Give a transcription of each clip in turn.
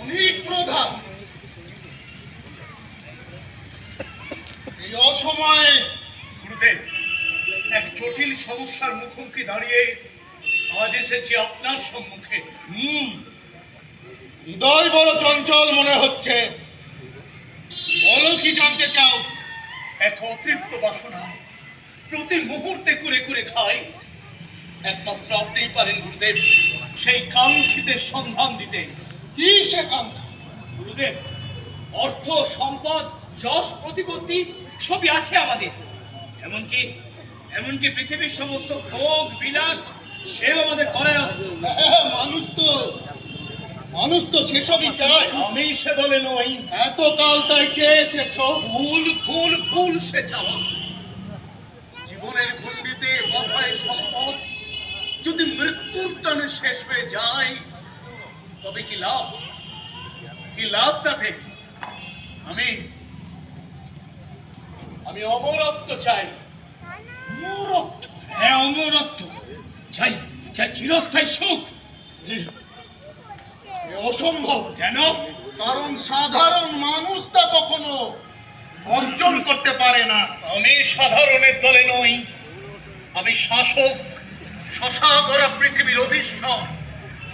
উনি প্রধান। এই অসময়ে গুরুদেব এক জটিল সমস্যার মুখোমুখি দাঁড়িয়ে আজ এসেছি আপনার সম্মুখে। হুম। হৃদয় বড় চঞ্চল মনে হচ্ছে। বলো কি জানতে চাও? এক অতৃপ্ত বাসনা। প্রতি মুহূর্তে করে করে খাই। একমাত্র আপনিই পারেন গুরুদেব সেই কাঙ্ক্ষিতের সন্ধান দিতে। কি সে কাঙ্ক্ষা? গুরুদেব অর্থ সম্পদ যশ প্রতিপত্তি সবই আছে আমাদের। এমনকি এমনকি পৃথিবীর সমস্ত ভোগ বিলাস সেও আমাদের করায়ত্ত হ্যাঁ, মানুষ তো মানুষ তো সেসবই চায়। আমি সে দলে নই। এতকাল তাই চেয়ে এসেছ। ভুল ভুল ভুল সে চাওয়া। জীবনের ঘণ্ডিতে মাথায় সম্পদ। যদি মৃত্যুর টানে শেষ হয়ে যায় তবে কি লাভ? কি লাভ তাতে? আমি আমি অমরত্ব চাই। হ্যাঁ অমরত্ব। চাই চাই চিরস্থায়ী সুখ। অসম্ভব। কেন? কারণ সাধারণ মানুষ তা কখনো অর্জন করতে পারে না। আমি সাধারণের দলে নই। আমি শাসক শশা করা পৃথিবীর অধীশ্বর।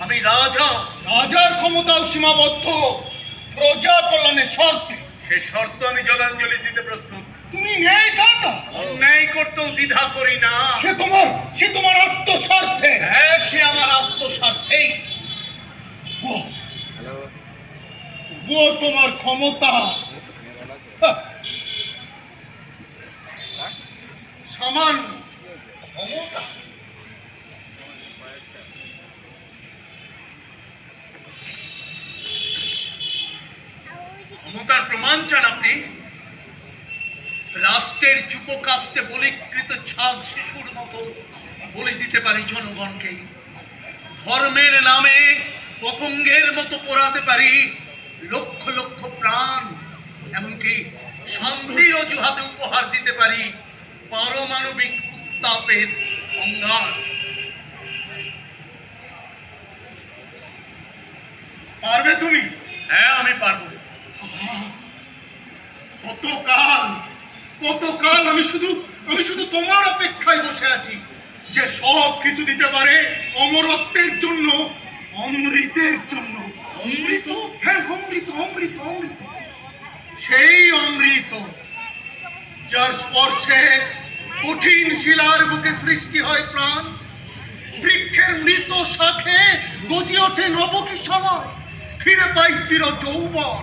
আমি রাজা। রাজার ক্ষমতাও সীমাবদ্ধ। প্রজা কল্যাণের স্বার্থে সে শর্ত আমি জলাঞ্জলি দিতে প্রস্তুত। তুমি নেই দাতা অন্যায় করতেও দ্বিধা করি না। সে তোমার সে তোমার আত্মস্বার্থে। হ্যাঁ সে আমার আত্মস্বার্থেই। ও। তোমার ক্ষমতা। সামান্য ক্ষমতা। ক্ষমতার প্রমাণ চান আপনি। রাষ্ট্রের যুবকাস্তে বলিকৃত ছাগ শিশুর মতো বলে দিতে পারি জনগণকে। ধর্মের নামে পতঙ্গের মতো পোড়াতে পারি লক্ষ লক্ষ প্রাণ, এমনকি শান্তির অজুহাতে উপহার দিতে পারি পারমাণবিক উত্তাপের অঙ্গার পারবে তুমি? হ্যাঁ আমি পারব। কতকাল কতকাল আমি শুধু আমি শুধু তোমার অপেক্ষায় বসে আছি যে সব কিছু দিতে পারে অমরত্বের জন্য অমৃতের জন্য। অমৃত? হ্যাঁ অমৃত অমৃত অমৃত। সেই অমৃত যার স্পর্শে কঠিন শিলার বুকে সৃষ্টি হয় প্রাণ। বৃক্ষের মৃত শাখে গজি ওঠে নবকিশময় ফিরে পাই চির যৌবন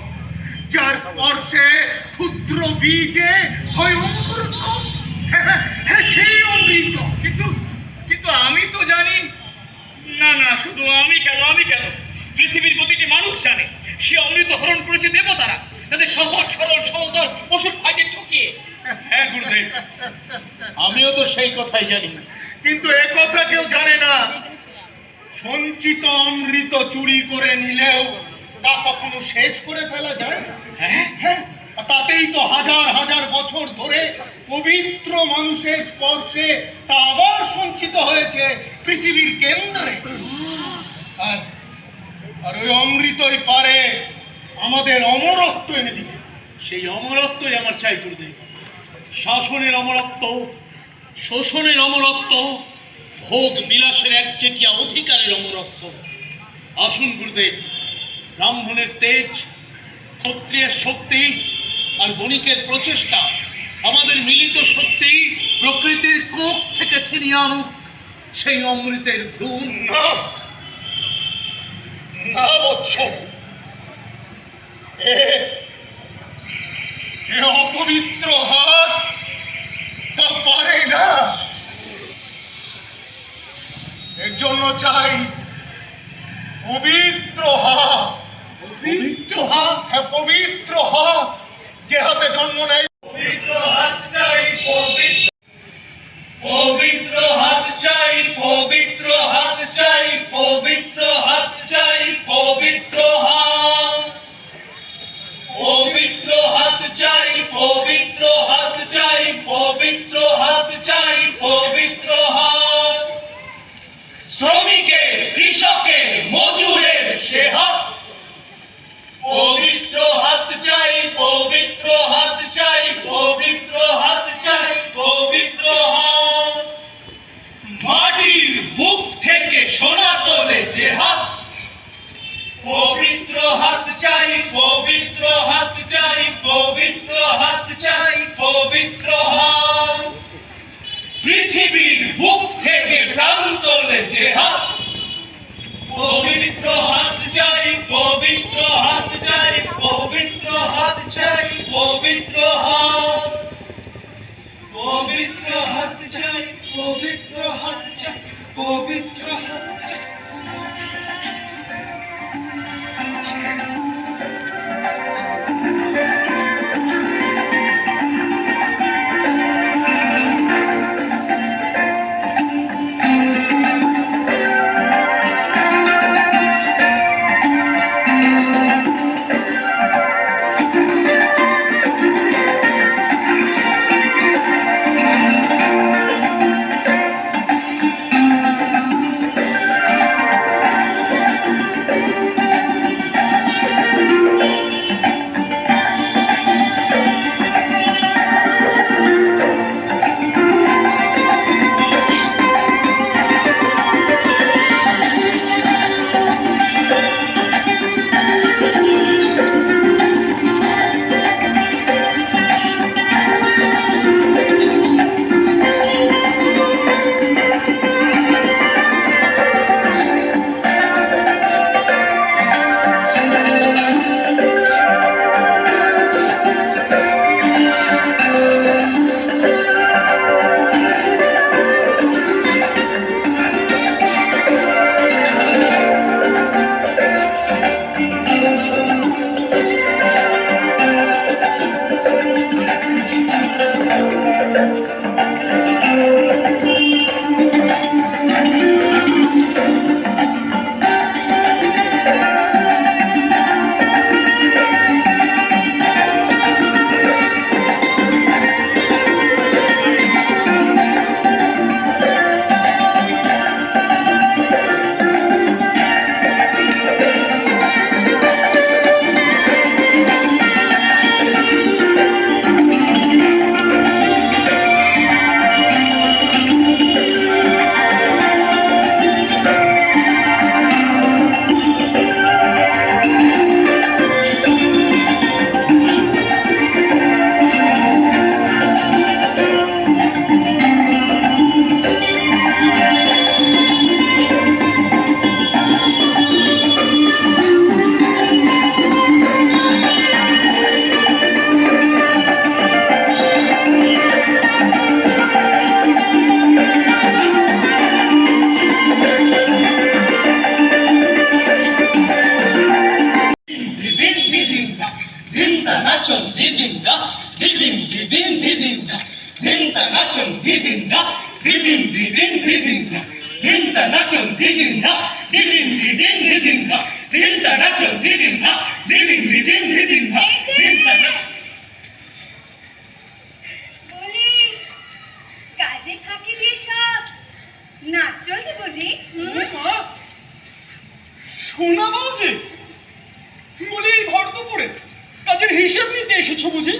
যার স্পর্শে ক্ষুদ্র বীজে হয় অমৃত। হ্যাঁ, সেই অমৃত। কিন্তু কিন্তু আমি তো জানি না না শুধু আমি কেন আমি কেন? পৃথিবীর প্রতিটি মানুষ জানে সে অমৃত হরণ করেছে দেবতারা। তাদের সহজ সরল সমতল ভাইকে ঠকিয়ে হ্যাঁ গুরুদেব। আমিও তো সেই কথাই জানি। কিন্তু এ কথা কেউ জানে না। সঞ্চিত অমৃত চুরি করে নিলেও তা কখনো শেষ করে ফেলা যায় হ্যাঁ হ্যাঁ। তাতেই তো হাজার হাজার বছর ধরে পবিত্র মানুষের স্পর্শে তা আবার সঞ্চিত হয়েছে পৃথিবীর কেন্দ্রে। আর আর ওই অমৃতই পারে আমাদের অমরত্ব এনে দিতে। সেই অমরত্বই আমার চাই, গুরুদেব। শাসনের অমরত্ব, শোষণের অমরত্ব, ভোগ বিলাসের একচেটিয়া অধিকারের অমরত্ব। আসুন গুরুদেব, ব্রাহ্মণের তেজ, ক্ষত্রিয়ের শক্তি আর বণিকের প্রচেষ্টা, আমাদের মিলিত শক্তি প্রকৃতির কোপ থেকে ছিনিয়ে আনুক, সেই অমৃতের ভ্রূণ না বৎস। এ অপবিত্র হাত তা পারে না। এর জন্য চাই পবিত্র হাত। পবিত্র হাত? হ্যাঁ পবিত্র হাত। যে হাতে জন্ম নেয় পবিত্র দিদিন দিদিনটা দিনটা নাচন দিদিনটা দিদিন দিদিন দিদিনটা দিনটা নাচন দিদিনটা দিদিন দিদিন দিদিনটা দিনটা নাচন দিদিনটা দিদিন দিদিন দিদিনটা দিনটা নাচন কাজে ফাঁকি দিয়ে সব নাচ বুঝি? শোনা বউ যে বলি এই ভর দুপুরে কাজের হিসেব নিতে এসেছ বুঝি?